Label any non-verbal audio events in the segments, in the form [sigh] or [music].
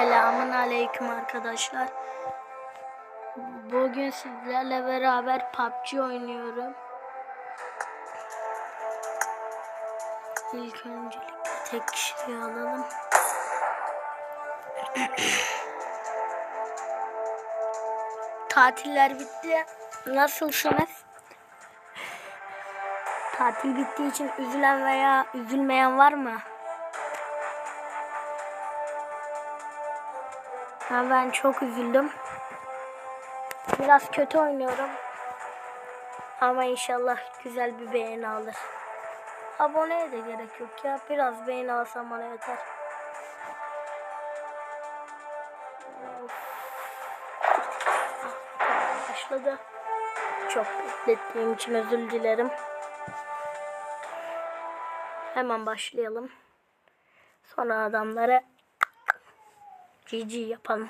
Selamun aleyküm arkadaşlar. Bugün sizlerle beraber PUBG oynuyorum. İlk öncelikle tek kişiyi alalım. [coughs] Tatiller bitti. Nasılsınız? Tatil bittiği için üzülen veya üzülmeyen var mı? Ha, ben çok üzüldüm. Biraz kötü oynuyorum. Ama inşallah güzel bir beğeni alır. Aboneye de gerek yok ya. Biraz beğeni alsam bana yeter. Ah, Başladı. Çok beklettiğim için özür dilerim. Hemen başlayalım. Sonra adamlara GG yapalım.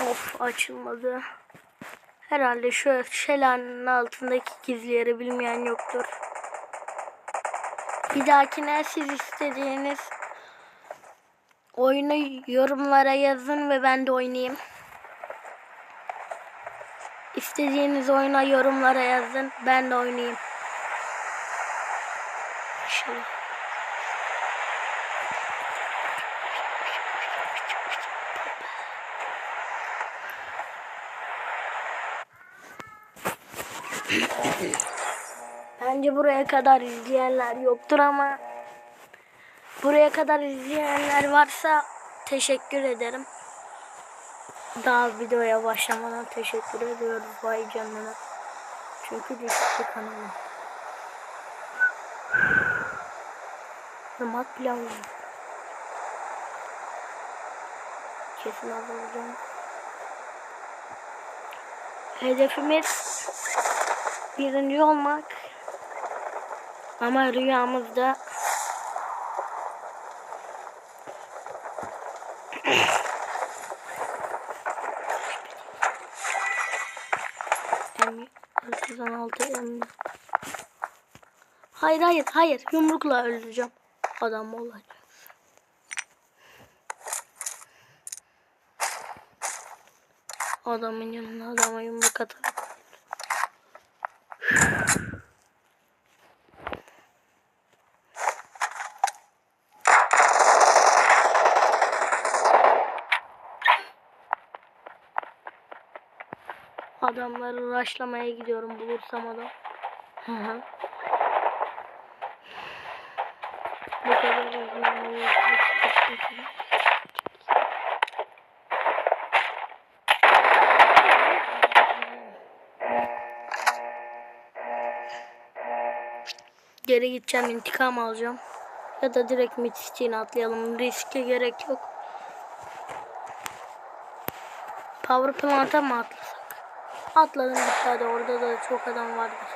Of açılmadı. Herhalde şu şelalenin altındaki gizli yeri bilmeyen yoktur. Bir dahakine siz istediğiniz oyunu yorumlara yazın ve ben de oynayayım. İstediğiniz oyuna yorumlara yazın. Ben de oynayayım. İnşallah. Bence buraya kadar izleyenler yoktur ama buraya kadar izleyenler varsa teşekkür ederim. Daha videoya başlamadan teşekkür ediyoruz vay canına. Çünkü düştü kanalım. Irmak pilavı. Kesin alacağım. Hedefimiz birinci olmak. Ama rüyamızda M 36 M Hayır hayır hayır. Yumrukla öldüreceğim. Adam olacak. Adamın yanına adama yumruk atarak Adamları raşlamaya gidiyorum bulursam adam. Bu kadar Geri gideceğim intikam alacağım. Ya da direkt Mitis'ine atlayalım. Riske gerek yok. Power Plant'a mı atlasak? Atladım gitti orada da çok adam vardır.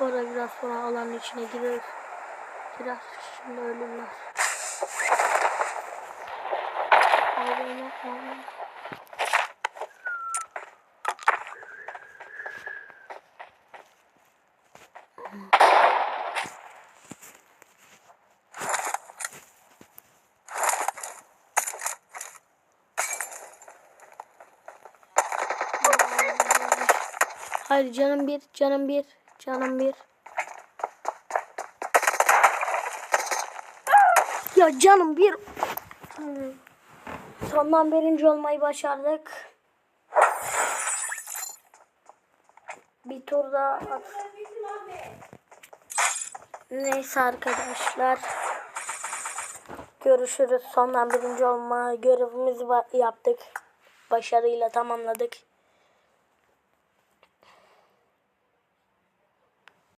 Orada biraz sonra alanın içine gireriz. Biraz şimdi ölürler. Ağlayma, ağlayma. Hayır canım bir, canım bir, canım bir. Ya canım bir. Sondan birinci olmayı başardık. Bir tur daha at. Neyse arkadaşlar. Görüşürüz. Sondan birinci olma görevimizi yaptık. Başarıyla tamamladık.